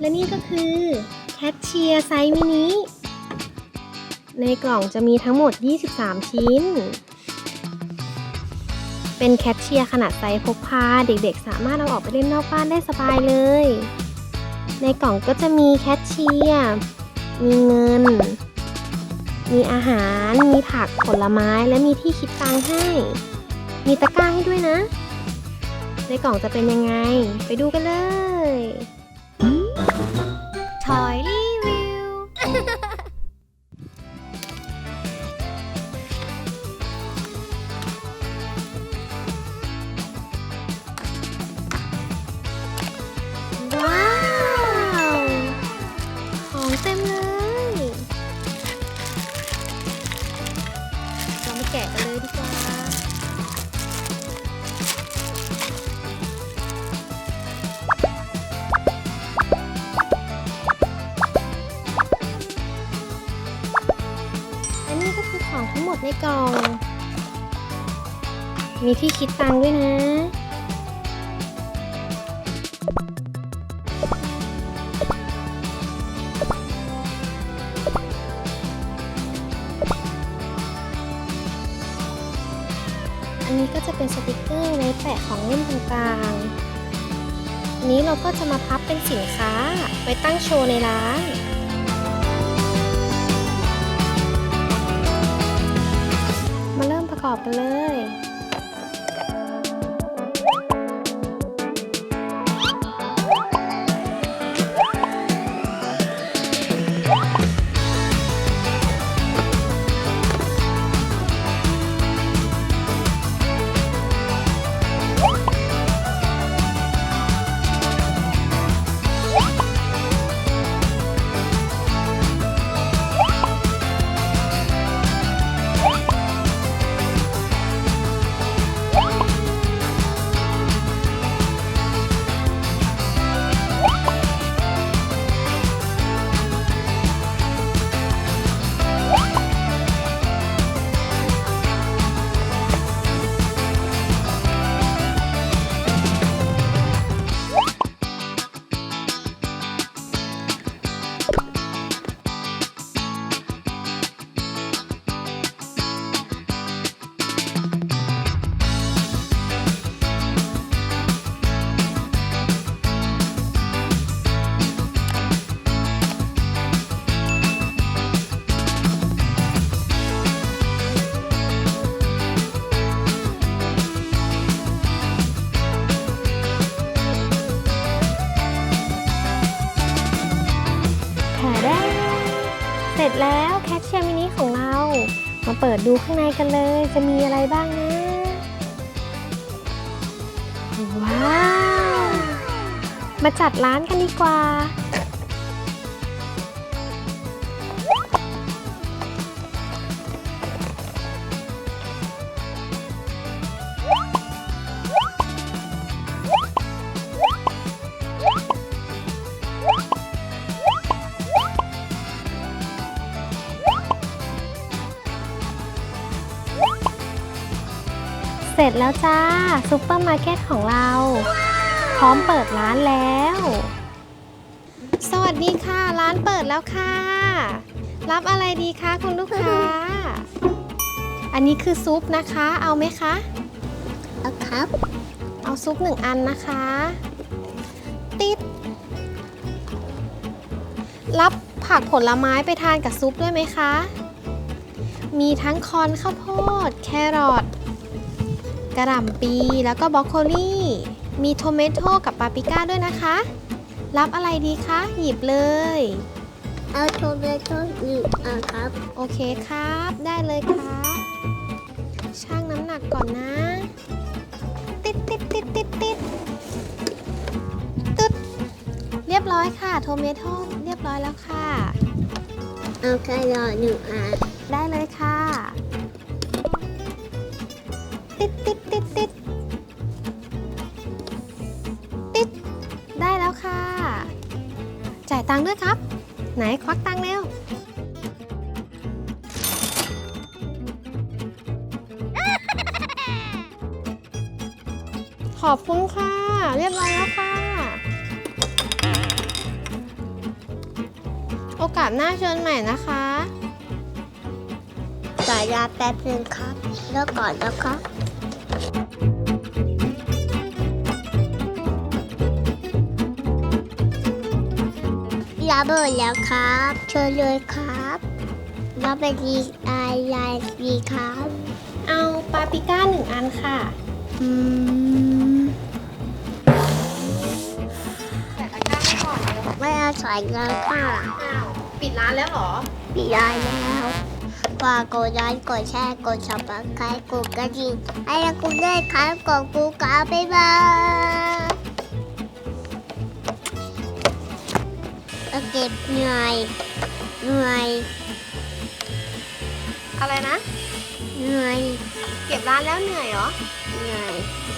และนี่ก็คือแคชเชียร์ไซส์มินิ ในกล่องจะมีทั้งหมด 23 ชิ้น เป็นแคชเชียร์ขนาดไซส์พกพา เด็กๆ สามารถเอาออกไปเล่นนอกบ้านได้สบายเลย ในกล่องก็จะมีแคชเชียร์ มีเงิน มีอาหาร มีผัก ผลไม้ และมีที่คิดตังค์ให้ มีตะกร้าให้ด้วยนะ ในกล่องจะเป็นยังไง ไปดูกันเลย ท กล่อง มีที่คิดตังค์ด้วยนะ อันนี้ก็จะเป็นสติกเกอร์ไว้แปะของเล่นต่างๆ อันนี้เราก็จะมาพับเป็นสินค้าไว้ตั้งโชว์ในร้าน ประกอบกันเลย เสร็จแล้วแคชเชียร์มินิของเรา มาเปิดดูข้างในกันเลย จะมีอะไรบ้างนะ ว้าว มาจัดร้านกันดีกว่า เสร็จแล้วจ้าซูเปอร์มาร์เก็ตของเรา พร้อมเปิดร้านแล้ว สวัสดีค่ะ ร้านเปิดแล้วค่ะ รับอะไรดีคะคุณลูกค้า อันนี้คือซุปนะคะ เอาไหมคะ เอาครับ เอาซุปหนึ่งอันนะคะ ติด รับผักผลไม้ไปทานกับซุปด้วยไหมคะ มีทั้งคอนข้าวโพด แครอท กระหล่ำปีแล้วก็บรอกโคลีมีโทเมโต้กับปาปริก้าด้วยนะคะ รับอะไรดีคะ หยิบเลย เอาโทเมโต้หนึ่งอันครับ โอเคครับ ได้เลยครับ ชั่งน้ำหนักก่อนนะ ติดติดติดติดติดตึ๊ดเรียบร้อยค่ะ โทเมโต้เรียบร้อยแล้วค่ะ เอาแครอทหนึ่งอัน งค์ด้วยครับ ไหนควักตังค์เร็วขอบคุณค่ะ เรียบร้อยแล้วค่ะ โอกาสหน้าเชิญใหม่นะคะ สายยาแป๊บนึงครับ แล้วก่อนนะครับ ยาเบิดแล้วครับเชิญเลยครับรับไปดีอายยายดีครับ เอาปาปริก้าหนึ่งอันค่ะ อืมใส่ตะกร้าให้ก่อนเร็วไม่เอาสายแล้วค่ะอ้าวปิดร้านแล้วเหรอ ปีได้แล้วฝากกดไลค์กดแชร์กดซับสไครต์กดกระดิ่งให้เราคุณได้ครับกดกูกาบ๊ายบาย เอาเก็บเหนื่อยเหนื่อยอะไรนะเหนื่อยเก็บร้านแล้วเหนื่อยเหรอเหนื่อยอ